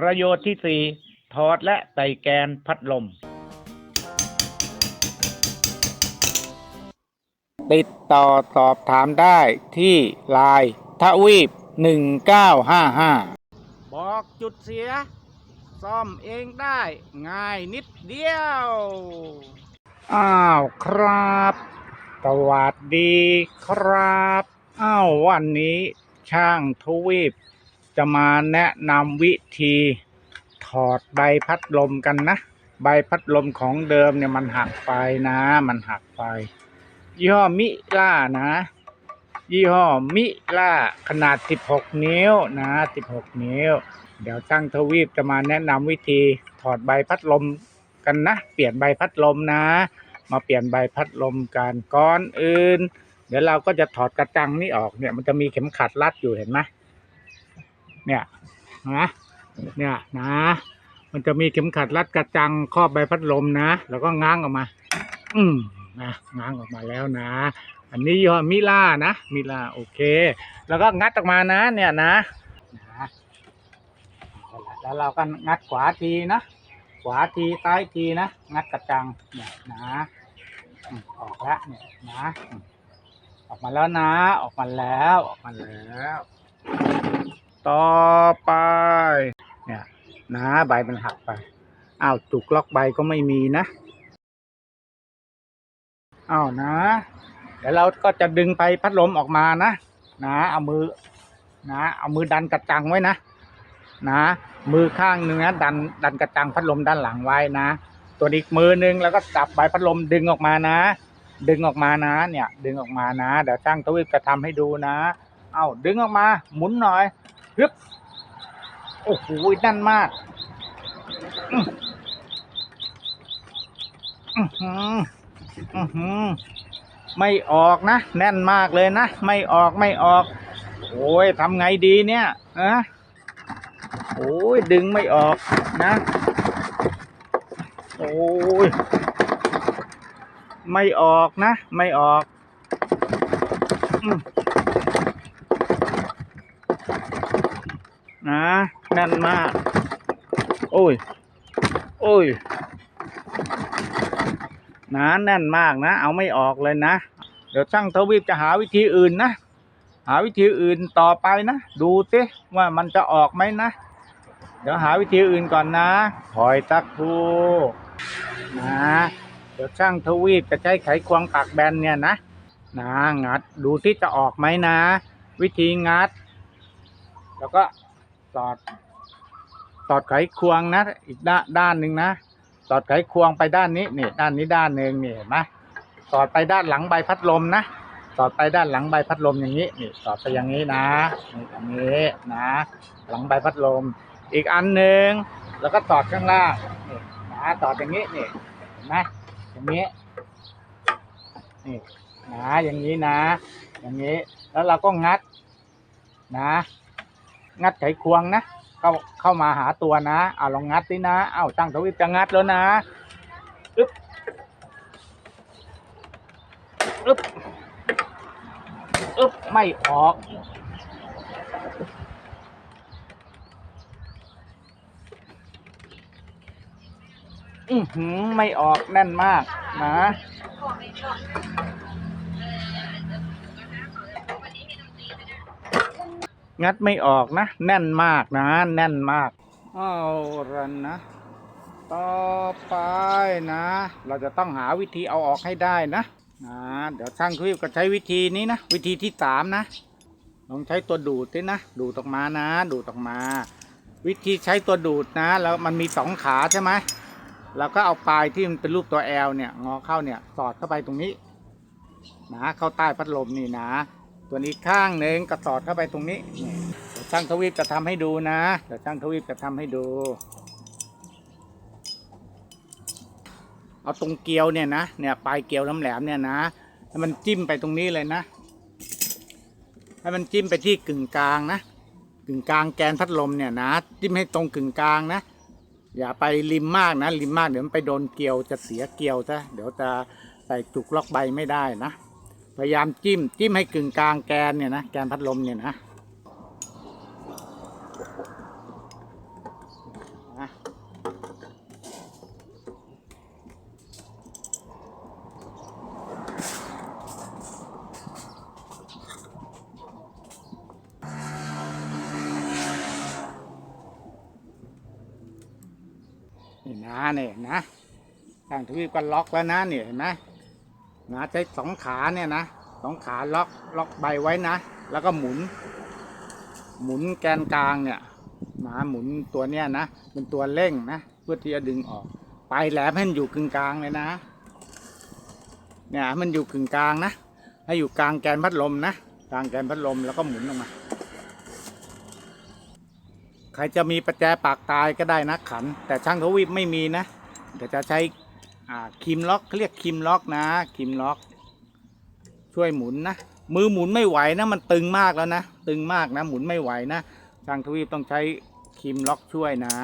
ประโยชน์ที่สี่ถอดและใส่แกนพัดลม ติดต่อสอบถามได้ที่ไลน์ทวีป 1955 บอกจุดเสีย ซ่อมเองได้ง่ายนิดเดียว อ้าวครับสวัสดีครับ อ้าววันนี้ช่างทวีป จะมาแนะนำวิธีถอดใบพัดลมกันนะ ใบพัดลมของเดิมเนี่ยมันหักไปนะ มันหักไปยี่ห้อมิล่านะ ยี่ห้อมิล่าขนาด 16 นิ้วนะ 16 นิ้ว เดี๋ยวช่างทวีปจะมาแนะนำวิธีถอดใบพัดลมกันนะ เปลี่ยนใบพัดลมนะ มาเปลี่ยนใบพัดลมกันก่อนอื่น เดี๋ยวเราก็จะถอดกระจังนี่ออกเนี่ยมันจะมีเข็มขัดรัดอยู่เห็นไหม เนี่ยนะเนี่ยนะ มันจะมีเข็มขัดรัดกระจังครอบใบพัดลมนะ แล้วก็ง้างออกมา อืมนะง้างออกมาแล้วนะ อันนี้ย้อมิล่านะมิล่าโอเค แล้วก็งัดออกมานะเนี่ยนะนะแล้วเราก็งัดขวาทีนะขวาทีซ้ายทีนะงัดกระจังเนี่ยนะอืมอกแล้วเนี่ยนะอออกมาแล้วนะ ออกมาแล้วออกมาแล้ว ต่อไปเนี่ยนะใบมันหักไปอ้าวจุกล็อกใบก็ไม่มีนะอ้าวนะเดี๋ยวเราก็จะดึงไปพัดลมออกมานะนะเอามือนะเอามือดันกระจังไว้นะนะ มือข้างหนึ่งนะดันดันกระจังพัดลมด้านหลังไว้นะ ตัวอีกมือหนึงแล้วก็จับใบพัดลมดึงออกมานะ ดึงออกมานะ เนี่ย ดึงออกมานะ เดี๋ยวช่างทวีปจะทำให้ดูนะ เอ้าดึงออกมา หมุนหน่อย ฮึบโอ้โหนั่นมากอื้ออื้อหืออื้อหือไม่ออกนะ แน่นมากเลยนะ ไม่ออกไม่ออก โอ้ยทำไงดีเนี่ยอะโอ้ยดึงไม่ออกนะ โอ้ยไม่ออกนะ ไม่ออกอืมนะแน่นมาก โอ้ย โอ้ย หนาแน่นมากนะ เอาไม่ออกเลยนะ เดี๋ยวช่างทวีปจะหาวิธีอื่นนะ หาวิธีอื่นต่อไปนะ ดูสิว่ามันจะออกไหมนะ เดี๋ยวหาวิธีอื่นก่อนนะคอยสักครู่นะ เดี๋ยวช่างทวีปจะใช้ไขควงปากแบนเนี่ยนะนะงัดดูที่จะออกไหมนะ วิธีงัด แล้วก็สอด สอดไขควงนะ อีกด้านด้านหนึ่งนะสอดไขควงไปด้านนี้นี่ด้านนี้ด้านหนึ่งนี่เห็นไหมสอดไปด้านหลังใบพัดลมนะสอดไปด้านหลังใบพัดลมอย่างนี้นี่สอดไปอย่างนี้นะนี่อย่างนี้นะ หลังใบพัดลม อีกอันหนึ่งแล้วก็สอดข้างล่างนี่นะสอดอย่างนี้นี่เห็นไหมอย่างนี้นี่นะอย่างนี้นะ อย่างนี้แล้วเราก็งัดนะ งัดไขควงนะ เข้าเข้ามาหาตัวนะเอาลองงัดสินะเอาตั้งทวิปจะงัดแล้วนะอึ๊บอึ๊บอึ๊บไม่ออกอือหือไม่ออกแน่นมากนะ งัดไม่ออกนะ แน่นมากนะ แน่นมาก เอาละนะ ต่อไปนะ เราจะต้องหาวิธีเอาออกให้ได้นะนะเดี๋ยวช่างคุยก็ใช้วิธีนี้นะ วิธีที่สามนะลองใช้ตัวดูดด้วยนะ ดูดออกมานะ ดูดออกมา วิธีใช้ตัวดูดนะ แล้วมันมีสองขาใช่ไหมเราก็เอาปลายที่มันเป็นรูปตัวแอลเนี่ยงอเข้าเนี่ยสอดเข้าไปตรงนี้ นะเข้าใต้พัดลมนี่นะ ส่วนอีกข้างหนึ่งก็สอดเข้าไปตรงนี้เดี๋ยวช่างทวีปจะทำให้ดูนะเดี๋ยวช่างทวีปจะทำให้ดู เอาตรงเกลียวเนี่ยนะเนี่ยปลายเกลียวแหลมๆเนี่ยนะให้มันจิ้มไปตรงนี้เลยนะให้มันจิ้มไปที่กึ่งกลางนะกึ่งกลางแกนพัดลมเนี่ยนะ จิ้มให้ตรงกึ่งกลางนะอย่าไปริมมากนะริมมากเดี๋ยวมันไปโดนเกลียวจะเสียเกลียวซะเดี๋ยวจะใส่จุกล็อกใบไม่ได้นะ พยายามจิ้ม จิ้มให้กึ่งกลางแกนเนี่ยนะแกนพัดลมเนี่ยนะนี่นะเนี่ยนะทางทวีปก็ล็อกแล้วนะเนี่ยเห็นไหม นะใช้สองขาเนี่ยนะสองขาล็อกล็อกใบไว้นะ แล้วก็หมุน หมุนแกนกลางเนี่ยนะหมุนตัวเนี้ยนะเป็นตัวเร่งนะเพื่อที่จะดึงออก ปลายแหลมให้มันอยู่กึ่งกลางเลยนะ เนี่ยมันอยู่กึ่งกลางนะให้อยู่กลางแกนพัดลมนะกลางแกนพัดลมแล้วก็หมุนออกมา ใครจะมีประแจปากตายก็ได้นะขัน แต่ช่างทวีปไม่มีนะเดี๋ยวจะใช้ อ่าคิมล็อกเขาเรียกคิมล็อกนะคิมล็อก ช่วยหมุนนะมือหมุนไม่ไหวนะมันตึงมากแล้วนะตึงมากนะหมุนไม่ไหวนะทางทวีปต้องใช้คิมล็อกช่วยนะ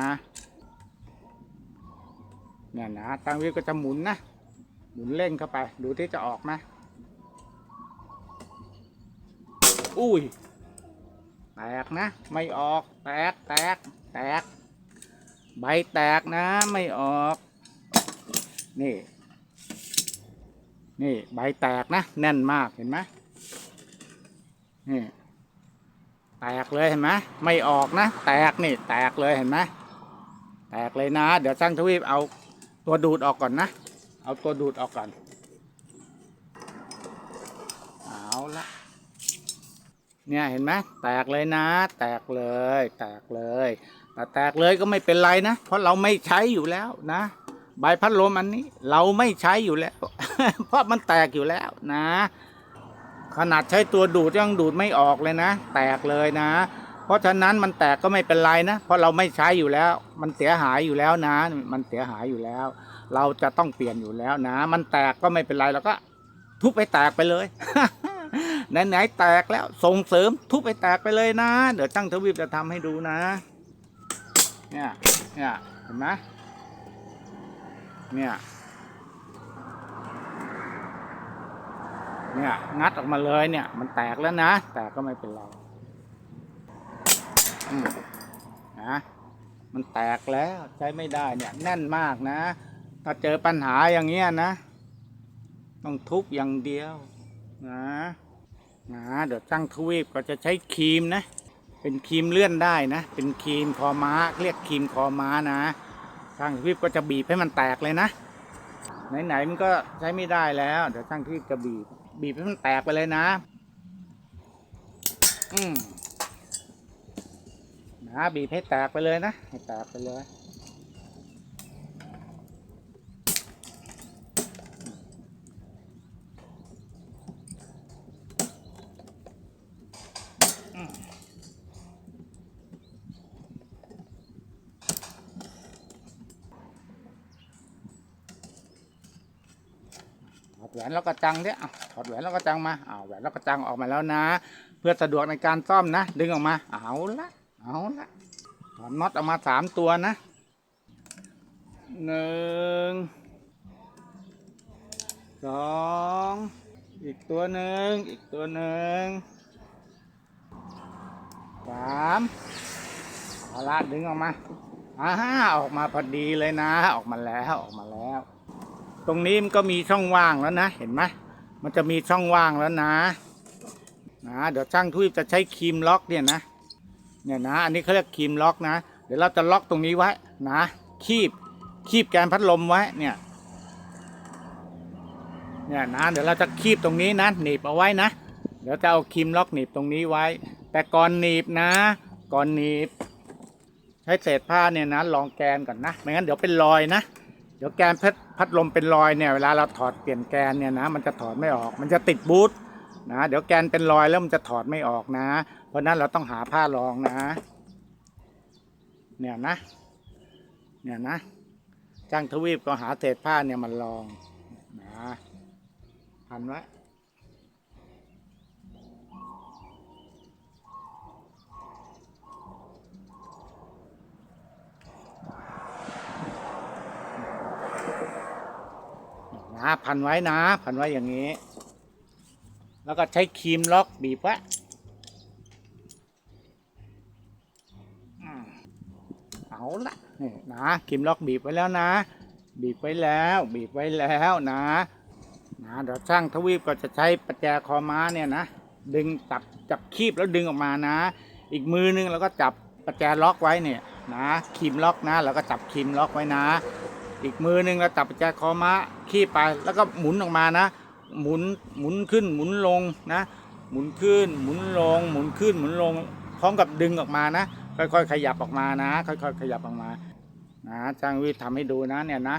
เนี่ยนะทางทวีปก็จะหมุนนะหมุนเร่งเข้าไป ดูที่จะออกไหมอุ้ยแตกนะ ไม่ออก แตกแตกแตก ใบแตกนะ ไม่ออก นี่ นี่ใบแตกนะ แน่นมากเห็นไหมนี่ แตกเลยเห็นไหมไม่ออกนะ แตกนี่ แตกเลยเห็นไหมแตกเลยนะ เดี๋ยวช่างทวีปเอาตัวดูดออกก่อนนะ เอาตัวดูดออกก่อน เอาละเนี่ยเห็นไหมแตกเลยนะ แตกเลย แตกเลย แต่แตกเลยก็ไม่เป็นไรนะ เพราะเราไม่ใช้อยู่แล้วนะ ใบพัดลมอันนี้ เราไม่ใช้อยู่แล้ว เพราะมันแตกอยู่แล้วนะ ขนาดใช้ตัวดูดยังดูดไม่ออกเลยนะ แตกเลยนะ เพราะฉะนั้นมันแตกก็ไม่เป็นไรนะ เพราะเราไม่ใช้อยู่แล้ว มันเสียหายอยู่แล้วนะ มันเสียหายอยู่แล้ว เราจะต้องเปลี่ยนอยู่แล้วนะ มันแตกก็ไม่เป็นไรเราก็ ทุบไปแตกไปเลยไหนๆแตกแล้วส่งเสริมทุบไปแตกไปเลยนะ เดี๋ยวตั้งทวีปจะทำให้ดูนะ เนี่ยเนี่ยเห็นไหม เนี่ย เนี่ย งัดออกมาเลยเนี่ย มันแตกแล้วนะ แตกก็ไม่เป็นไรนะมันแตกแล้วใช้ไม่ได้เนี่ย แน่นมากนะ ถ้าเจอปัญหาอย่างเงี้ยนะ ต้องทุบอย่างเดียวนะนะเดี๋ยวจ้างทวีปก็จะใช้ครีมนะ เป็นครีมเลื่อนได้นะ เป็นครีมคอม้า เรียกครีมคอม้านะ ช่างทวีปก็จะบีบให้มันแตกเลยนะไหนๆมันก็ใช้ไม่ได้แล้ว เดี๋ยวช่างทวีปจะบีบ บีบให้มันแตกไปเลยนะ อืมนะบีบให้แตกไปเลยนะให้แตกไปเลย แล้วก็จังเนี่ยถอดแหวนแล้วก็จังมาเอาแหวนแล้วก็จังออกมาแล้วนะ เพื่อสะดวกในการซ่อมนะ ดึงออกมา เอาละเอาละถอดน็อตออกมาสามตัวนะหนึ่งสองอีกตัวหนึ่งอีกตัวหนึ่งสามเอาละดึงออกมาอ่าออกมาพอดีเลยนะ ออกมาแล้วออกมาแล้ว ตรงนี้มันก็มีช่องว่างแล้วนะ เห็นไหมมันจะมีช่องว่างแล้วนะนะเดี๋ยวช่างทุยจะใช้ครีมล็อกเนี่ยนะเนี่ยนะ อันนี้เขาเรียกครีมล็อกนะ เดี๋ยวเราจะล็อกตรงนี้ไว้นะคีบคีบแกนพัดลมไว้เนี่ยเนี่ยนะเดี๋ยวเราจะคีบตรงนี้นะหนีบเอาไว้นะเดี๋ยวจะเอาครีมล็อกหนีบตรงนี้ไว้ แต่ก่อนหนีบนะ ก่อนหนีบใช้เศษผ้าเนี่ยนะรองแกนก่อนนะไม่งั้นเดี๋ยวเป็นรอยนะ เดี๋ยวแกนพัดพัดลมเป็นรอยเนี่ยเวลาเราถอดเปลี่ยนแกนเนี่ยนะมันจะถอดไม่ออก มันจะติดบูทนะเดี๋ยวแกนเป็นรอยแล้วมันจะถอดไม่ออกนะ เพราะนั้นเราต้องหาผ้ารองนะ เนี่ยนะ เนี่ยนะจ้างทวีปก็หาเศษผ้าเนี่ยมันรองนะพันไว้ นะพันไว้นะพันไว้อย่างนี้ แล้วก็ใช้ครีมล็อกบีบไว้เอาละนี่นะครีมล็อกบีบไว้แล้วนะ บีบไว้แล้ว บีบไว้แล้วนะนะเดี๋ยวช่างทวีปก็จะใช้ประแจคอม้าเนี่ยนะดึงจับจับคีบแล้วดึงออกมานะ อีกมือนึงเราก็จับประแจล็อกไว้เนี่ยนะครีมล็อกนะเราก็จับครีมล็อกไว้นะ อีกมือหนึ่งเราจับประแจคอม้าขี้ไป แล้วก็หมุนออกมานะ หมุนหมุนขึ้นหมุนลงนะ หมุนขึ้น หมุนลง หมุนขึ้นหมุนลง พร้อมกับดึงออกมานะ ค่อยๆ ขยับออกมานะ ค่อยๆ ขยับออกมานะจ้างวิทย์ทำให้ดูนะเนี่ยนะ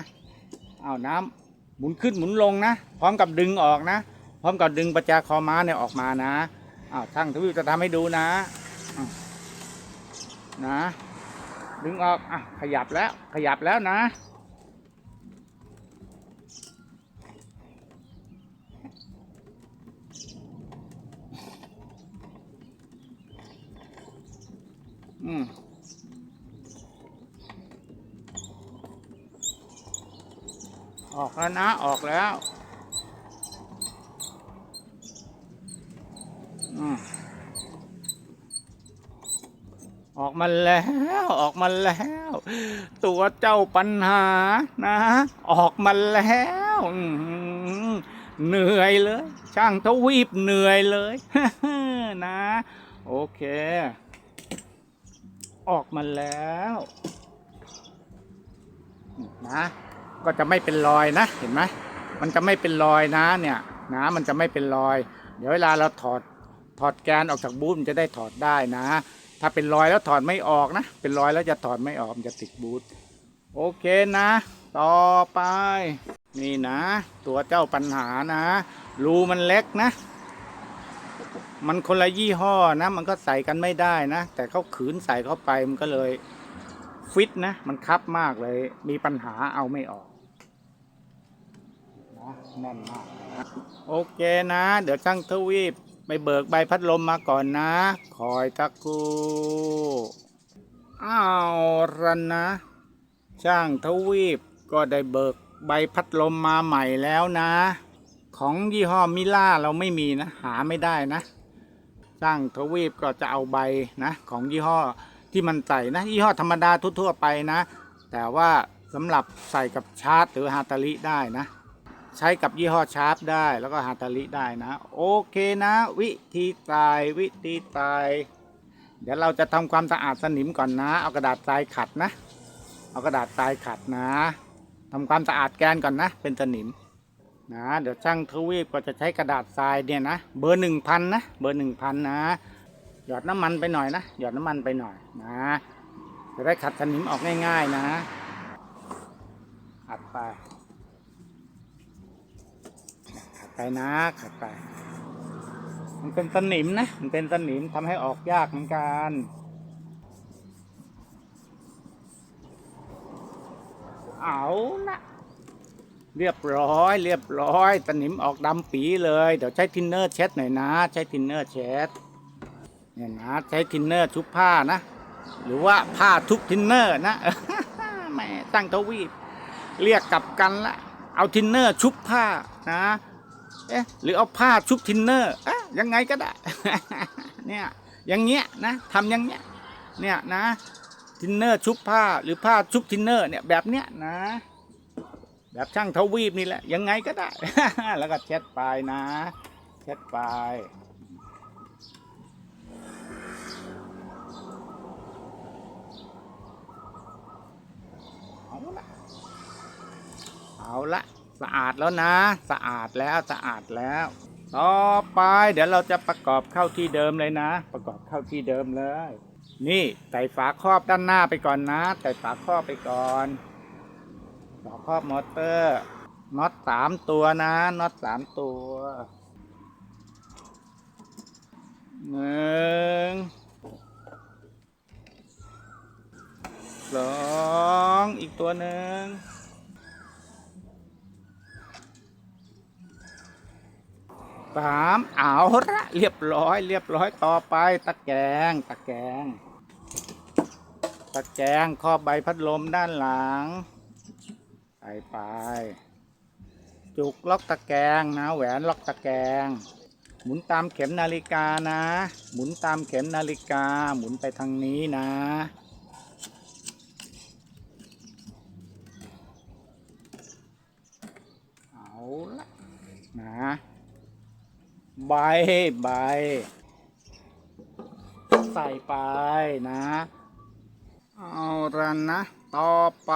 เอาน้ำหมุนขึ้นหมุนลงนะ พร้อมกับดึงออกนะ พร้อมกับดึงประแจคอม้าเนี่ยออกมานะอ้าวช่างทวีปจะทำให้ดูนะนะ ดึงออกอะขยับแล้วขยับแล้วนะ ออกแล้วนะออกแล้วออกมาแล้วออกมาแล้ว ตัวเจ้าปัญหานะ ออกมาแล้วเหนื่อยเลย ช่างทวีปเหนื่อยเลยนะ โอเค ออกมาแล้ว นะ ก็จะไม่เป็นรอยนะเห็นไหมมันจะไม่เป็นรอยนะเนี่ยนะมันจะไม่เป็นรอย เดี๋ยวเวลาเราถอดถอดแกนออกจากบูทมันจะได้ถอดได้นะ ถ้าเป็นรอยแล้วถอดไม่ออกนะ เป็นรอยแล้วจะถอดไม่ออกมันจะติดบูทโอเคนะ ต่อไป นี่นะ ตัวเจ้าปัญหานะรูมันเล็กนะ มันคนละยี่ห้อนะ มันก็ใส่กันไม่ได้นะ แต่เขาขืนใส่เข้าไปมันก็เลยฟิตนะ มันคับมากเลย มีปัญหาเอาไม่ออก แน่นมาก โอเคนะ เดี๋ยวช่างทวีปไปเบิกใบพัดลมมาก่อนนะ คอยตะกูอ้าวรันนะ ช่างทวีปก็ได้เบิกใบพัดลมมาใหม่แล้วนะ ของยี่ห้อมิล่าเราไม่มีนะ หาไม่ได้นะ ช่างทวีปก็จะเอาใบนะ ของยี่ห้อที่มันใส่นะยี่ห้อธรรมดาทั่วๆไปนะ แต่ว่าสำหรับใส่กับชาร์จหรือฮาตาลิได้นะ ใช้กับยี่ห้อชาร์ปได้ แล้วก็ฮาตาลิได้นะ โอเคนะ วิธีตายวิธีตาย เดี๋ยวเราจะทำความสะอาดสนิมก่อนนะ เอากระดาษทรายขัดนะ เอากระดาษทรายขัดนะทำความสะอาดแกนก่อนนะ เป็นสนิมนะเดี๋ยวช่างทวีปก็จะใช้กระดาษทรายเนี่ยนะเบอร์หนึ่งพันนะเบอร์หนึ่งพันนะ หยอดน้ำมันไปหน่อยนะหยอดน้ำมันไปหน่อยนะจะได้ขัดสนิมออกง่าย ๆนะขัดไปขัด ไปนะขัดไป มันเป็นสนิมนะ มันเป็นสนิมทำให้ออกยากเหมือนกันเอาละเรียบร้อย เรียบร้อยสนิมออกดำปีเลย เดี๋ยวใช้ทินเนอร์เช็ดหน่อยนะ ใช้ทินเนอร์เช็ดเนี่ยนะใช้ทินเนอร์ชุบผ้านะ หรือว่าผ้าทุบทินเนอร์นะแหม่ตั้งทวีปเรียกกลับกันละเอาทินเนอร์ชุบผ้านะ เอ๊ะหรือเอาผ้าชุบทินเนอร์อ๊ะยังไงก็ได้ เนี่ยอย่างเงี้ยนะทำอย่างเงี้ยเนี่ยนะทินเนอร์ชุบผ้าหรือผ้าชุบทินเนอร์เนี่ยแบบเนี้ยนะ แบบช่างทวีปนี่แหละยังไงก็ได้ แล้วก็เช็ดไปนะเช็ดไปเอาละเอาละ สะอาดแล้วนะ สะอาดแล้วสะอาดแล้ว ต่อไปเดี๋ยวเราจะประกอบเข้าที่เดิมเลยนะ ประกอบเข้าที่เดิมเลย นี่ใส่ฝาครอบด้านหน้าไปก่อนนะใส่ฝาครอบไปก่อนฝต่อครอบมอเตอร์น็อตสามตัวนะน็อตสามตัวหนึ่งสองอีกตัวหนึ่ง สามเอาละเรียบร้อย เรียบร้อยต่อไป ตะแกรงตะแกรงตะแกรงครอบใบพัดลมด้านหลังใส่ไป จุกล็อกตะแกรงนะแหวนล็อกตะแกรงหมุนตามเข็มนาฬิกานะ หมุนตามเข็มนาฬิกา หมุนไปทางนี้นะเอาละนะ ใบใบ ใส่ไปนะ เอาละนะ ต่อไป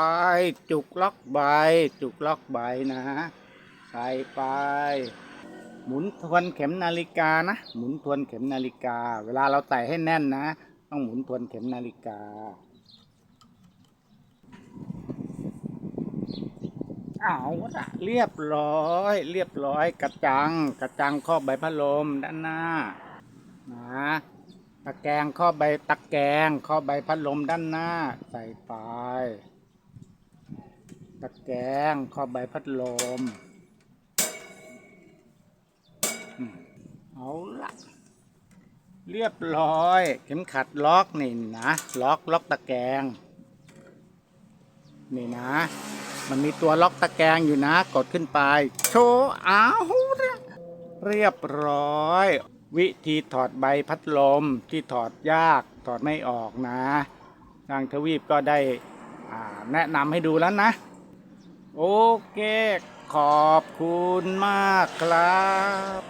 จุกล็อกใบ จุกล็อกใบนะ ใส่ไป หมุนทวนเข็มนาฬิกานะ หมุนทวนเข็มนาฬิกา เวลาเราใส่ให้แน่นนะ ต้องหมุนทวนเข็มนาฬิกา เอาละเรียบร้อย เรียบร้อยกระจัง กระจังครอบใบพัดลมด้านหน้านะตะแกรงครอบใบตะแกรงครอบใบพัดลมด้านหน้า ใส่ไปตะแกรงครอบใบพัดลมอืมเอาละเรียบร้อย เข็มขัดล็อกนี่นะ ล็อกล็อกตะแกรงนี่นะ มันมีตัวล็อกตะแกรงอยู่นะ กดขึ้นไป โชว์เอาวเรียบร้อย วิธีถอดใบพัดลมที่ถอดยากถอดไม่ออกนะทางทวีปก็ได้แนะนำให้ดูแล้วนะ โอเค ขอบคุณมากครับ